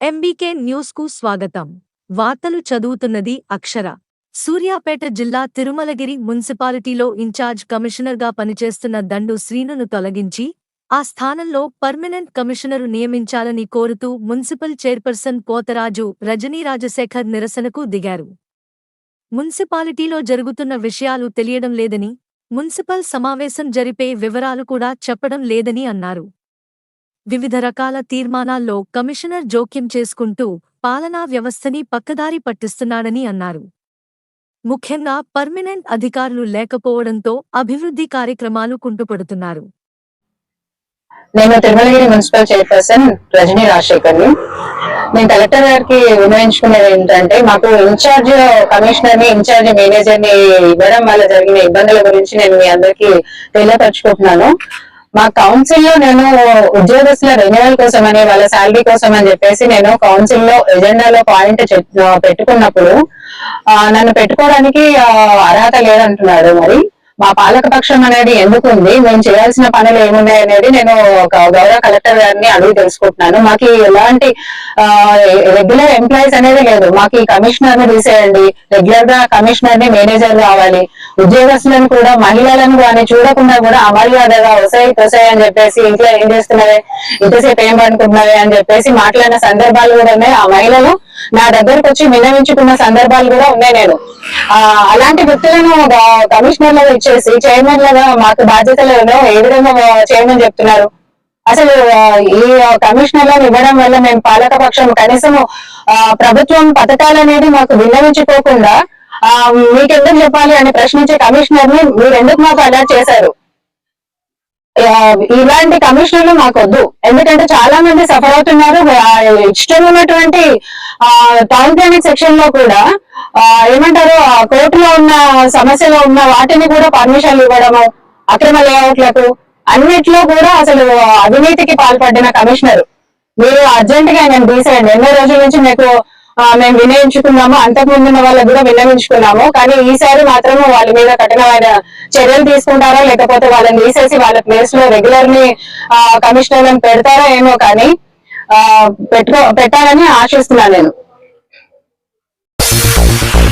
MBK న్యూస్కు స్వాగతం. వార్తలు చదువుతున్నది అక్షర. సూర్యాపేట జిల్లా తిరుమలగిరి మున్సిపాలిటీలో ఇన్ఛార్జ్ కమిషనర్గా పనిచేస్తున్న దండు శ్రీనును తొలగించి ఆ స్థానంలో పర్మనెంట్ కమిషనరు నియమించాలని కోరుతూ మున్సిపల్ చైర్పర్సన్ పోతరాజు రజనీ రాజశేఖర్ నిరసనకు దిగారు. మున్సిపాలిటీలో జరుగుతున్న విషయాలు తెలియడం లేదని మున్సిపల్ సమావేశం జరిపే వివరాలు కూడా చెప్పడం లేదని అన్నారు. వివిధ రకాల తీర్మానాల్లో కమిషనర్ జోక్యం చేసుకుంటూ పాలనా వ్యవస్థని పక్కదారి పట్టిస్తున్నాడని అన్నారు. ముఖ్యంగా పర్మినెంట్ అధికారులు లేకపోవడంతో అభివృద్ధి కార్యక్రమాలు కుంటుపడుతున్నారు. నేను తిరుమలగిరి మున్సిపల్ చైర్పర్సన్ రజనీ రాజశేఖర్ నేను కలెక్టర్ గారికి వినయించుకునేది ఏంటంటే మాకు ఇన్ఛార్జ్ కమిషనర్ని ఇన్ఛార్జ్ మేనేజర్ని ఇవ్వడం వల్ల జరిగిన ఇబ్బందుల గురించి నేను మీ అందరికి తెలియపరుచుకుంటున్నాను. మా కౌన్సిల్లో నేను ఉద్యోగస్తుల రెన్యువల్ కోసం అని వాళ్ళ శాలరీ కోసం అని చెప్పేసి నేను కౌన్సిల్లో ఎజెండాలో పాయింట్ పెట్టుకున్నప్పుడు నన్ను పెట్టుకోవడానికి అర్హత లేదంటున్నాడు మరి. మా పాలకపక్షం అనేది ఎందుకు ఉంది మేము చేయాల్సిన పనులు ఏమున్నాయి అనేది నేను ఒక గౌరవ కలెక్టర్ గారిని అడిగి తెలుసుకుంటున్నాను. మాకు ఎలాంటి రెగ్యులర్ ఎంప్లాయీస్ అనేది లేదు. మాకు ఈ కమిషనర్ని తీసేయండి. రెగ్యులర్గా కమిషనర్ని మేనేజర్ కావాలి. ఉద్యోగస్తులను కూడా మహిళలను కానీ చూడకుండా కూడా అమర్యాదగా వసాయి పొసాయి అని చెప్పేసి ఇంట్లో ఏం చేస్తున్నవే ఇంతసేపు ఏం అనుకుంటున్నవే అని చెప్పేసి మాట్లాడిన సందర్భాలు కూడా ఉన్నాయి. ఆ మహిళలు నా దగ్గరకు వచ్చి విన్నవించుకున్న సందర్భాలు కూడా ఉన్నాయి నేను. అలాంటి వ్యక్తులను కమిషనర్ లుగా ఇచ్చేసి చైర్మన్ లాగా మాకు బాధ్యతలను ఏ విధంగా చేయమని చెప్తున్నారు? అసలు ఈ కమిషనర్లను ఇవ్వడం వల్ల మేము పాలక పక్షం కనీసం ప్రభుత్వం పథకాలు అనేది మాకు విన్నవించుకోకుండా ఆ, మీకు ఎందుకు చెప్పాలి అని ప్రశ్నించే కమిషనర్ని మీరు ఎందుకు మాకు అలర్ట్ చేశారు? ఇలాంటి కమిషనర్లు మాకొద్దు. ఎందుకంటే చాలా మంది సఫర్ అవుతున్నారు ఇష్టం ఉన్నటువంటి టౌన్ ప్లానింగ్ సెక్షన్లో కూడా ఏమంటారు ఆ కోర్టులో ఉన్న సమస్యలో ఉన్న వాటిని కూడా పర్మిషన్లు ఇవ్వడము అక్రమ లేఅవుట్లకు అన్నిట్లో కూడా అసలు అవినీతికి పాల్పడిన కమిషనర్. మీరు అర్జెంట్గా నేను తీసేయండి. ఎన్నో రోజుల నుంచి మీకు మేము వినయించుకున్నాము అంతకు ముందు వాళ్ళకు కూడా విన్నవించుకున్నాము కానీ ఈసారి మాత్రం వాళ్ళ మీద కఠినమైన చర్యలు తీసుకుంటారా లేకపోతే వాళ్ళని తీసేసి వాళ్ళ ప్లేస్లో రెగ్యులర్ని కమిషనర్ పెడతారా ఏమో కానీ పెట్టుకో పెట్టాలని ఆశిస్తున్నాను నేను.